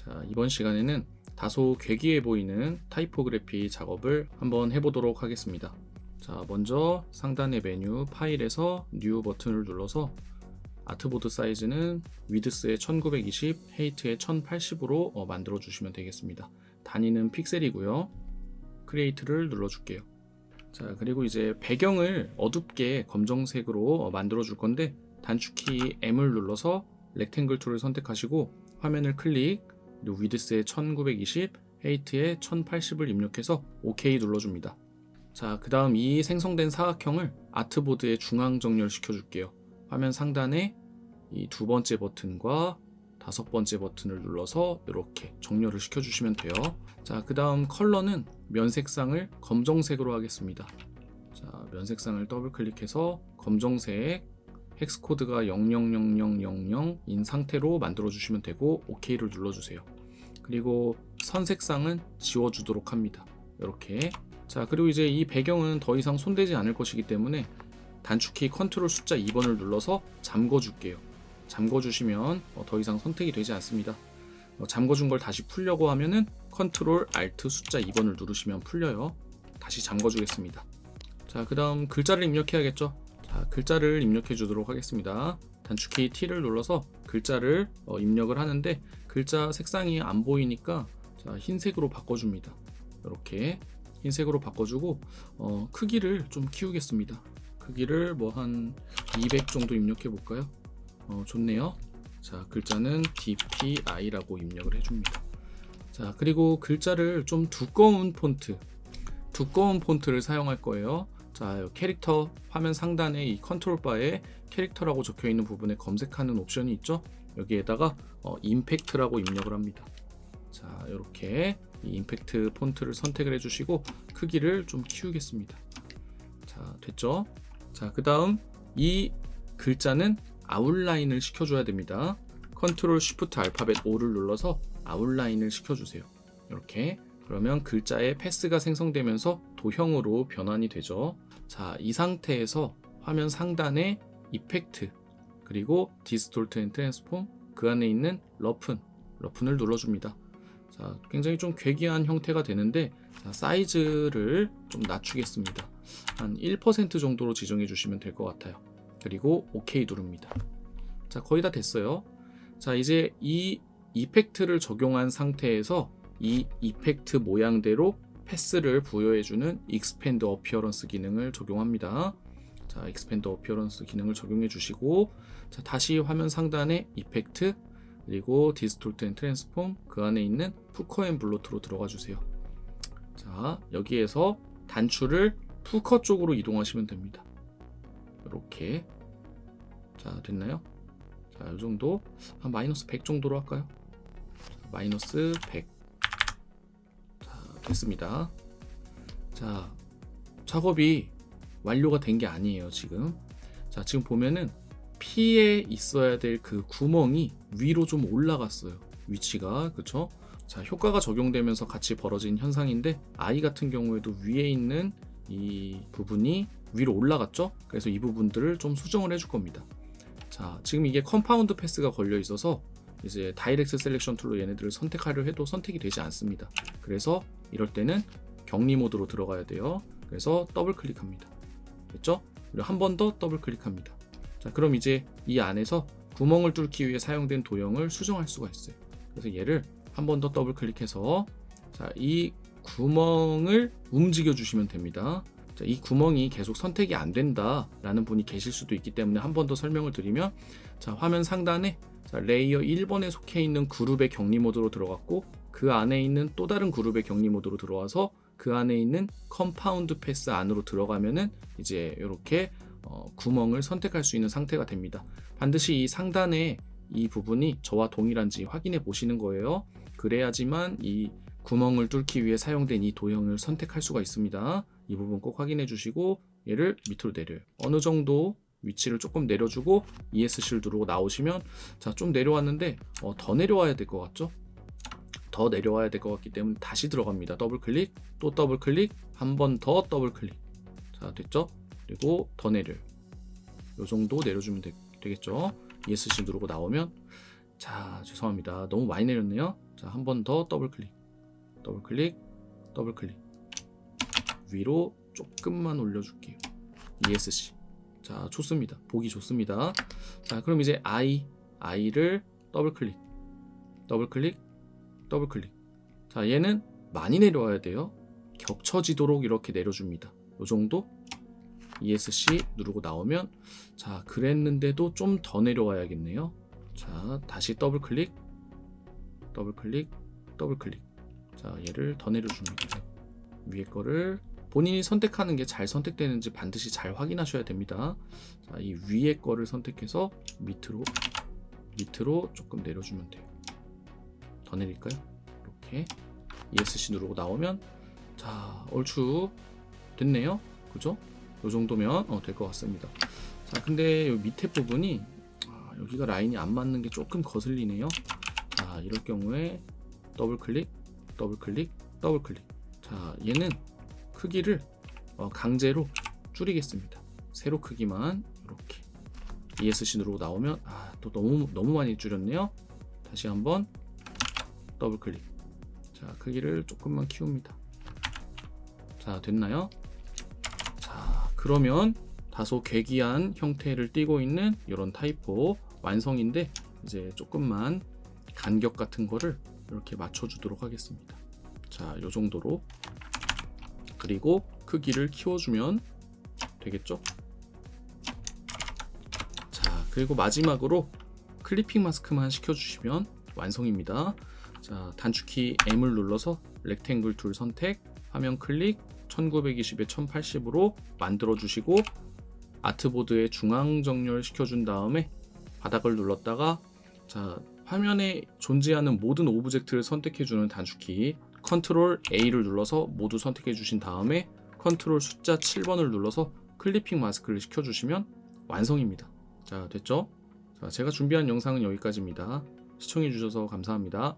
자, 이번 시간에는 다소 괴기해 보이는 타이포그래피 작업을 한번 해보도록 하겠습니다. 자, 먼저 상단의 메뉴 파일에서 뉴 버튼을 눌러서 아트보드 사이즈는 위드스의 1920, 헤이트의 1080으로 어, 만들어 주시면 되겠습니다. 단위는 픽셀이고요. 크리에이트를 눌러줄게요. 자, 그리고 이제 배경을 어둡게 검정색으로 어, 만들어 줄 건데 단축키 M을 눌러서 렉탱글 툴을 선택하시고 화면을 클릭, 위드스의 1920, 헤이트의 1080을 입력해서 OK 눌러줍니다. 자, 그 다음 이 생성된 사각형을 아트보드에 중앙 정렬시켜 줄게요. 화면 상단에 이 두 번째 버튼과 다섯 번째 버튼을 눌러서 이렇게 정렬을 시켜주시면 돼요. 자, 그 다음 컬러는 면색상을 검정색으로 하겠습니다. 자, 면색상을 더블 클릭해서 검정색 헥스 코드가 000000인 상태로 만들어 주시면 되고 OK를 눌러 주세요. 그리고 선색상은 지워 주도록 합니다. 이렇게. 자, 그리고 이제 이 배경은 더 이상 손대지 않을 것이기 때문에 단축키 컨트롤 숫자 2번을 눌러서 잠궈 줄게요. 잠궈 주시면 어, 더 이상 선택이 되지 않습니다. 어, 잠궈 준 걸 다시 풀려고 하면은 컨트롤 알트 숫자 2번을 누르시면 풀려요. 다시 잠궈 주겠습니다. 자, 그다음 글자를 입력해야겠죠. 자, 글자를 입력해 주도록 하겠습니다. 단축키 T를 눌러서 글자를 어, 입력을 하는데 글자 색상이 안 보이니까 자, 흰색으로 바꿔줍니다. 이렇게 흰색으로 바꿔주고 어, 크기를 좀 키우겠습니다. 크기를 뭐 한 200 정도 입력해 볼까요? 어, 좋네요. 자, 글자는 DPI라고 입력을 해줍니다. 자, 그리고 글자를 좀 두꺼운 폰트, 두꺼운 폰트를 사용할 거예요. 자, 캐릭터 화면 상단에 이 컨트롤 바에 캐릭터라고 적혀 있는 부분에 검색하는 옵션이 있죠. 여기에다가 어, 임팩트라고 입력을 합니다. 자, 이렇게 이 임팩트 폰트를 선택을 해주시고 크기를 좀 키우겠습니다. 자, 됐죠? 자, 그 다음 이 글자는 아웃라인을 시켜줘야 됩니다. 컨트롤 쉬프트 알파벳 5를 눌러서 아웃라인을 시켜주세요. 이렇게 그러면 글자의 패스가 생성되면서 도형으로 변환이 되죠. 자, 이 상태에서 화면 상단에 이펙트 그리고 디스톨트 앤 트랜스폼 그 안에 있는 러픈 러픈을 눌러줍니다. 자, 굉장히 좀 괴기한 형태가 되는데 자, 사이즈를 좀 낮추겠습니다. 한 1% 정도로 지정해 주시면 될 것 같아요. 그리고 OK 누릅니다. 자, 거의 다 됐어요. 자, 이제 이 이펙트를 적용한 상태에서 이 이펙트 모양대로 패스를 부여해주는 익스펜드 어피어런스 기능을 적용합니다. 자, 익스펜드 어피어런스 기능을 적용해 주시고, 자, 다시 화면 상단에 이펙트, 그리고 디스톨트 앤 트랜스폼, 그 안에 있는 푸커 앤 블로트로 들어가 주세요. 자, 여기에서 단추를 푸커 쪽으로 이동하시면 됩니다. 이렇게. 자, 됐나요? 자, 이 정도. 한 마이너스 100 정도로 할까요? 자, 마이너스 100. 자, 됐습니다. 자, 작업이 완료가 된 게 아니에요, 지금. 자, 지금 보면은 P에 있어야 될 그 구멍이 위로 좀 올라갔어요. 위치가. 그쵸? 자, 효과가 적용되면서 같이 벌어진 현상인데, I 같은 경우에도 위에 있는 이 부분이 위로 올라갔죠? 그래서 이 부분들을 좀 수정을 해줄 겁니다. 자, 지금 이게 컴파운드 패스가 걸려 있어서 이제 다이렉트 셀렉션 툴로 얘네들을 선택하려 해도 선택이 되지 않습니다. 그래서 이럴 때는 격리 모드로 들어가야 돼요. 그래서 더블 클릭합니다. 됐죠? 그리고 한 번 더 더블 클릭합니다. 자, 그럼 이제 이 안에서 구멍을 뚫기 위해 사용된 도형을 수정할 수가 있어요. 그래서 얘를 한 번 더 더블 클릭해서 자, 이 구멍을 움직여 주시면 됩니다. 자, 이 구멍이 계속 선택이 안 된다라는 분이 계실 수도 있기 때문에 한 번 더 설명을 드리면 자, 화면 상단에 자, 레이어 1번에 속해 있는 그룹의 격리 모드로 들어갔고 그 안에 있는 또 다른 그룹의 격리 모드로 들어와서 그 안에 있는 컴파운드 패스 안으로 들어가면은 이제 이렇게 어, 구멍을 선택할 수 있는 상태가 됩니다. 반드시 이 상단에 이 부분이 저와 동일한지 확인해 보시는 거예요. 그래야지만 이 구멍을 뚫기 위해 사용된 이 도형을 선택할 수가 있습니다. 이 부분 꼭 확인해 주시고 얘를 밑으로 내려요. 어느 정도 위치를 조금 내려주고 ESC를 누르고 나오시면 자 좀 내려왔는데 어, 더 내려와야 될 것 같죠? 더 내려와야 될 것 같기 때문에 다시 들어갑니다. 더블 클릭, 또 더블 클릭, 한 번 더 더블 클릭. 자 됐죠? 그리고 더 내려요. 요 정도 내려주면 되, 겠죠 ESC 누르고 나오면 자, 죄송합니다. 너무 많이 내렸네요. 자, 한 번 더 더블 클릭. 더블 클릭. 더블 클릭. 위로 조금만 올려줄게요. ESC. 자, 좋습니다. 보기 좋습니다. 자, 그럼 이제 I, I를 더블 클릭. 더블 클릭. 더블 클릭. 자, 얘는 많이 내려와야 돼요. 겹쳐지도록 이렇게 내려줍니다. 요 정도? ESC 누르고 나오면 자, 그랬는데도 좀 더 내려와야겠네요. 자, 다시 더블 클릭. 더블 클릭. 더블 클릭. 자, 얘를 더 내려줍니다. 위에 거를 본인이 선택하는 게 잘 선택되는지 반드시 잘 확인하셔야 됩니다. 자, 이 위에 거를 선택해서 밑으로 밑으로 조금 내려주면 돼요. 더 내릴까요? 이렇게 ESC 누르고 나오면 자, 얼추 됐네요. 그죠? 요 정도면 어, 될 것 같습니다. 자, 근데 요 밑에 부분이 아, 여기가 라인이 안 맞는 게 조금 거슬리네요. 자, 이럴 경우에 더블 클릭, 더블 클릭, 더블 클릭. 자, 얘는 크기를 어, 강제로 줄이겠습니다. 세로 크기만 이렇게 ESC 누르고 나오면 아, 또 너무 너무 많이 줄였네요. 다시 한번 더블 클릭. 자, 크기를 조금만 키웁니다. 자, 됐나요? 자, 그러면 다소 괴기한 형태를 띠고 있는 이런 타이포 완성인데 이제 조금만 간격 같은 거를 이렇게 맞춰주도록 하겠습니다. 자, 요 정도로 그리고 크기를 키워주면 되겠죠? 자, 그리고 마지막으로 클리핑 마스크만 시켜주시면 완성입니다. 자, 단축키 M을 눌러서 렉탱글 툴 선택, 화면 클릭, 1920에 1080으로 만들어 주시고 아트보드에 중앙 정렬 시켜준 다음에 바닥을 눌렀다가 자 화면에 존재하는 모든 오브젝트를 선택해 주는 단축키 컨트롤 A를 눌러서 모두 선택해 주신 다음에 컨트롤 숫자 7번을 눌러서 클리핑 마스크를 시켜 주시면 완성입니다. 자 됐죠? 자 제가 준비한 영상은 여기까지입니다. 시청해 주셔서 감사합니다.